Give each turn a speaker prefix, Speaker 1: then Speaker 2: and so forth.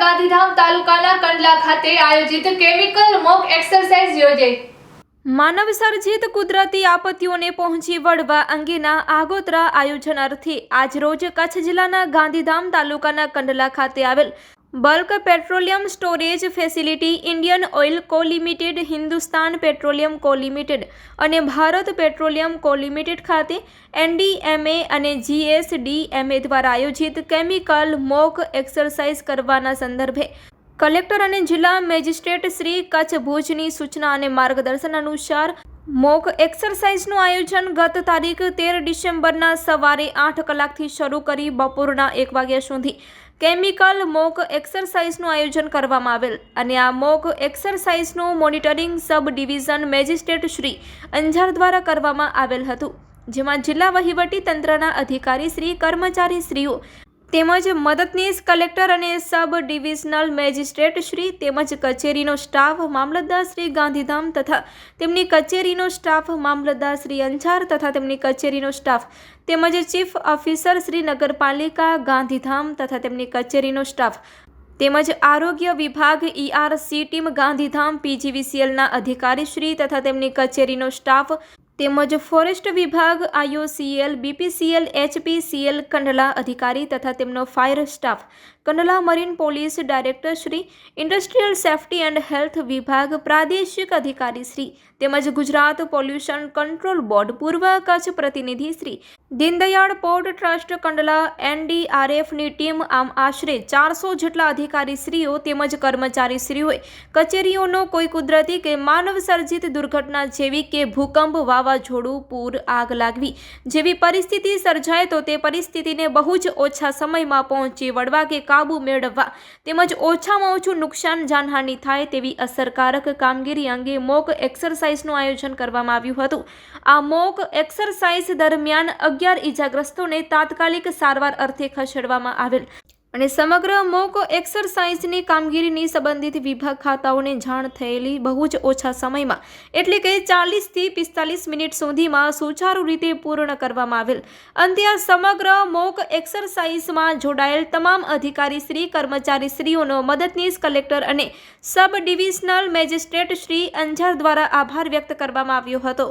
Speaker 1: ગાંધીધામ તાલુકાના કંડલા ખાતે આયોજિત કેમિકલ મોક એક્સરસાઇઝ યોજાઈ. માનવ સર્જિત કુદરતી આપત્તિઓને પહોંચી વળવા અંગેના આગોતરા આયોજન અર્થે આજરોજ કચ્છ જિલ્લાના ગાંધીધામ તાલુકાના કંડલા ખાતે આવેલ bulk petroleum storage facility Indian Oil Co Limited, Hindustan Petroleum Co Limited અને ભારત પેટ્રોલિયમ કો લિમિટેડ ખાતે એનડીએમએ અને જીએસડીએમએ દ્વારા આયોજિત કેમિકલ મોક એક્સરસાઇઝ કરવાના સંદર્ભે કલેક્ટર અને જિલ્લા મેજિસ્ટ્રેટ શ્રી કચ્છ ભુજની સૂચના અને માર્ગદર્શન અનુસાર મોક એક્સરસાઇઝનું આયોજન ગત તારીખ તેર ડિસેમ્બરના સવારે આઠ કલાકથી શરૂ કરી બપોરના એક વાગ્યા સુધી કેમિકલ મોક એક્સરસાઇઝનું આયોજન કરવામાં આવેલ અને આ mock એક્સરસાઇઝનું monitoring sub division magistrate Shri Anjar દ્વારા કરવામાં આવેલ હતું, જેમાં જિલ્લા વહીવટી તંત્રના અધિકારી શ્રી, કર્મચારી શ્રીઓ તેમજ મદદનીશ કલેક્ટર અને સબ ડિવિઝનલ મેજિસ્ટ્રેટ શ્રી તેમજ કચેરીનો સ્ટાફ મામલતદાર શ્રી ગાંધીધામ તથા તેમની કચેરીનો સ્ટાફ મામલતદાર શ્રી અંજાર તથા તેમની કચેરીનો સ્ટાફ તેમજ ચીફ ઓફિસર શ્રી નગરપાલિકા ગાંધીધામ તથા તેમની કચેરીનો સ્ટાફ તેમજ આરોગ્ય વિભાગ ઈઆરસી ટીમ ગાંધીધામ પીજીવીસીએલના અધિકારીશ્રી તથા તેમની કચેરીનો સ્ટાફ તેમજ ફોરેસ્ટ વિભાગ, આઈઓસીએલ, બીપીસીએલ, એચપીસીએલ કંડલા અધિકારી તથા તેમનો fire staff, Kandla marine police director Shri, industrial safety and health વિભાગ પ્રાદેશિક અધિકારી શ્રી, તેમજ ગુજરાત પોલ્યુશન કંટ્રોલ બોર્ડ પૂર્વ કચ્છ પ્રતિનિધિ શ્રી દીનદયાળ પોર્ટ ટ્રસ્ટ કંડલા એનડીઆરએફની ટીમ આમ આશરે ચારસો જેટલા અધિકારીશ્રીઓ તેમજ કર્મચારીશ્રીઓએ કચેરીઓનો કોઈ કુદરતી કે માનવ સર્જિત દુર્ઘટના જેવી કે ભૂકંપ વાવાઝોડું, પૂર, આગ લાગવી જેવી પરિસ્થિતિ સર્જાય તો તે પરિસ્થિતિને બહુ જ ઓછા સમયમાં પહોંચી વળવા કે કાબુ મેળવવા તેમજ ઓછામાં ઓછું નુકસાન જાનહાનિ થાય તેવી અસરકારક કામગીરી અંગે મોક એક્સરસાઇઝનું આયોજન કરવામાં આવ્યું હતું. આ મોક એક્સરસાઇઝ દરમિયાન અગિયાર ઇજાગ્રસ્તોને તાત્કાલિક સારવાર અર્થે ખસેડવામાં આવેલ. અને સમગ્ર મોક એક્સરસાઇઝની કામગીરીની સંબંધિત વિભાગ ખાતાઓને જાણ થયેલી બહુ જ ઓછા સમયમાં, એટલે કે ચાલીસથી પિસ્તાલીસ મિનિટ સુધીમાં સુચારુ રીતે પૂર્ણ કરવામાં આવેલ. અંતે આ સમગ્ર મોક એક્સરસાઇઝમાં જોડાયેલ તમામ અધિકારી શ્રી, કર્મચારી શ્રીઓનો મદદનીશ કલેક્ટર અને sub divisional magistrate Shri Anjar દ્વારા આભાર વ્યક્ત કરવામાં આવ્યો હતો.